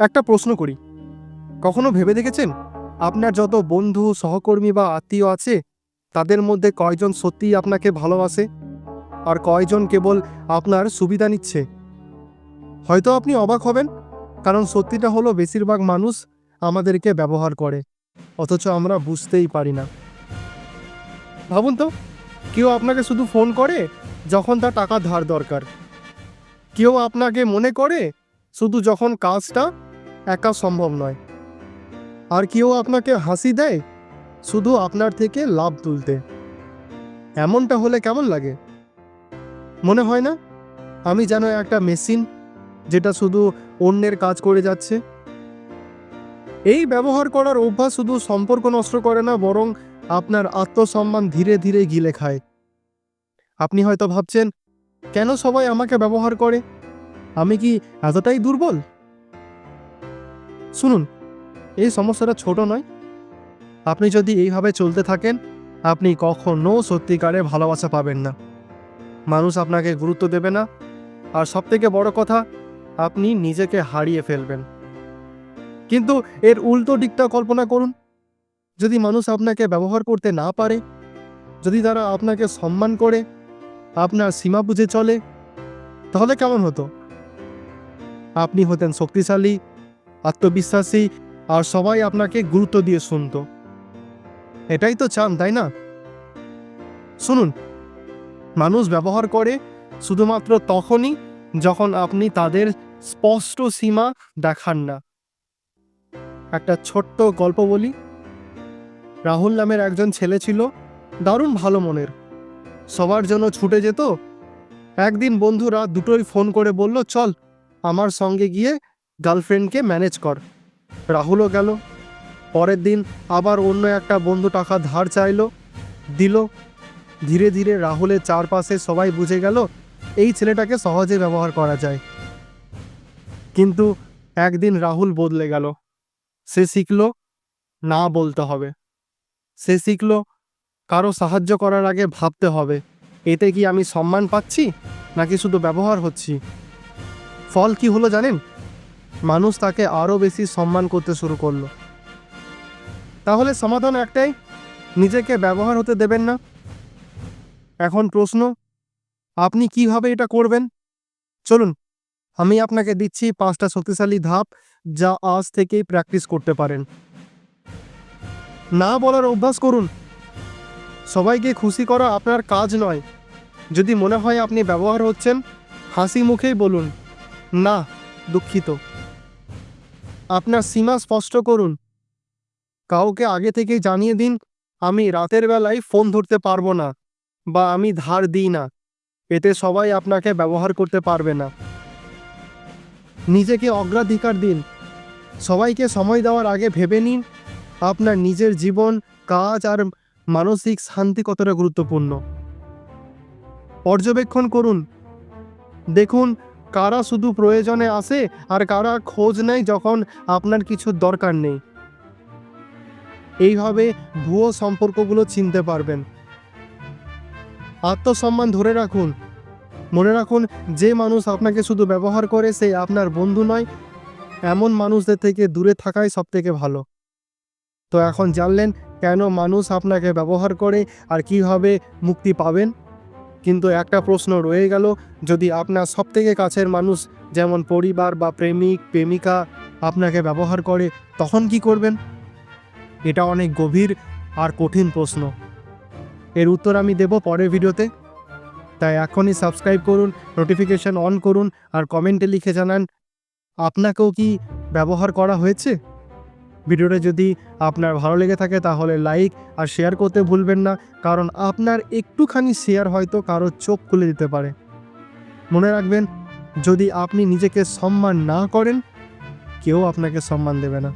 একটা প্রশ্ন করি। কখনো ভেবে দেখেছেন? আপনার যত বন্ধু, সহকর্মী বা আত্মীয় আছে, তাদের মধ্যে কয়জন সত্যিই আপনাকে ভালোবাসে? আর কয়জন কেবল আপনার সুবিধা নিচ্ছে? হয়তো আপনি অবাক হবেন, কারণ সত্যিটা হলো বেশিরভাগ মানুষ আমাদেরকে ব্যবহার করে, অথচ আমরা বুঝতেই পারি না। ভাবুন তো, কেউ আপনাকে শুধু ফোন করে যখন তার টাকা ধার দরকার। কেউ আপনাকে মনে করে শুধু যখন কাজটা একা সম্ভব নয়। আর কেউ আপনাকে হাসি দেয়, শুধু আপনার থেকে লাভ তুলতে। এমনটা হলে কেমন লাগে? মনে হয় না? আমি যেন একটা মেশিন যেটা শুধু অন্যের কাজ করে যাচ্ছে। এই ব্যবহার করার অভ্যাস শুধু সম্পর্ক নষ্ট করে না, বরং আপনার আত্মসম্মান ধীরে ধীরে গিলে খায়। আপনি হয়তো ভাবছেন, কেন সবাই আমাকে ব্যবহার করে? আমি কি এতটাই দুর্বল? শুনুন, এই সমস্যাটা ছোট নয়। আপনি যদি এইভাবে চলতে থাকেন, আপনি কখনো সত্যিকারে ভালোবাসা পাবেন না। মানুষ আপনাকে গুরুত্ব দেবে না। আর সবথেকে বড় কথা, আপনি নিজেকে হারিয়ে ফেলবেন। কিন্তু এর উল্টো দিকটা কল্পনা করুন। যদি মানুষ আপনাকে ব্যবহার করতে না পারে, যদি তারা আপনাকে সম্মান করে, আপনার সীমা বুঝে চলে, তাহলে কেমন হতো? আপনি হতেন শক্তিশালী, আত্মবিশ্বাসী আর সবাই আপনাকে গুরুত্ব দিয়ে শুনতো। এটাই তো চান, তাই না? শুনুন, মানুষ ব্যবহার করে শুধুমাত্র তখনই যখন আপনি তাদের স্পষ্ট সীমা দেখান না। একটা ছোট্ট গল্প বলি। রাহুল নামের একজন ছেলে ছিল, দারুণ ভালো মনের। সবার জন্য ছুটে যেত। একদিন বন্ধুরা দুটোই ফোন করে বলল, চল আমার সঙ্গে গিয়ে গার্লফ্রেন্ডকে ম্যানেজ কর। রাহুলও গেল। পরের দিন আবার অন্য একটা বন্ধু টাকা ধার চাইলো, দিল। ধীরে ধীরে রাহুলের চারপাশে সবাই বুঝে গেল, এই ছেলেটাকে সহজে ব্যবহার করা যায়। কিন্তু একদিন রাহুল বদলে গেল। সে শিখল, না বলতে হবে। সে শিখল, কারও সাহায্য করার আগে ভাবতে হবে, এতে কি আমি সম্মান পাচ্ছি, নাকি শুধু ব্যবহার হচ্ছি? ফল কি হলো জানেন? মানুষ তাকে আরও বেশি সম্মান করতে শুরু করল। তাহলে সমাধান একটাই, নিজেকে ব্যবহার হতে দেবেন না। এখন প্রশ্ন, আপনি কীভাবে এটা করবেন? চলুন, আমি আপনাকে দিচ্ছি পাঁচটা শক্তিশালী ধাপ যা আজ থেকেই প্র্যাকটিস করতে পারেন। না বলার অভ্যাস করুন। সবাইকে খুশি করা আপনার কাজ নয়। যদি মনে হয় আপনি ব্যবহার হচ্ছেন, হাসি মুখেই বলুন। না, দুঃখিত। আপনার সীমা স্পষ্ট করুন। কাউকে আগে থেকেই জানিয়ে দিন, আমি রাতের বেলায় ফোন ধরতে পারব না বা আমি ধার দিই না। এতে সবাই আপনাকে ব্যবহার করতে পারবে না। নিজেকে অগ্রাধিকার দিন। সবাইকে সময় দেওয়ার আগে ভেবে নিন, আপনার নিজের জীবন, কাজ আর মানসিক শান্তি কতটা গুরুত্বপূর্ণ। পর্যবেক্ষণ করুন। দেখুন কারা শুধু প্রয়োজনে আসে আর কারা খোঁজ নেয় যখন আপনার কিছু দরকার নেই। এইভাবে ভুয়ো সম্পর্কগুলো চিনতে পারবেন। আত্মসম্মান ধরে রাখুন। মনে রাখুন, যে মানুষ আপনাকে শুধু ব্যবহার করে সে আপনার বন্ধু নয়, এমন মানুষদের থেকে দূরে থাকাই সবথেকে ভালো। তো এখন জানলেন কেন মানুষ আপনাকে ব্যবহার করে আর কীভাবে মুক্তি পাবেন? কিন্তু একটা প্রশ্ন রয়ে গেল, যদি আপনার সবথেকে কাছের মানুষ যেমন পরিবার বা প্রেমিক, প্রেমিকা আপনাকে ব্যবহার করে, তখন কি করবেন? এটা অনেক গভীর আর কঠিন প্রশ্ন। এর উত্তর আমি দেব পরের ভিডিওতে। তাই এখনই সাবস্ক্রাইব করুন, নোটিফিকেশান অন করুন আর কমেন্টে লিখে জানান, আপনাকেও কি ব্যবহার করা হয়েছে? ভিডিওটা যদি আপনার ভালো লেগে থাকে তাহলে লাইক আর শেয়ার করতে ভুলবেন না, কারণ আপনার একটুখানি শেয়ার হয়তো কারও চোখ খুলে দিতে পারে। মনে রাখবেন, যদি আপনি নিজেকে সম্মান না করেন, কেউ আপনাকে সম্মান দেবে না।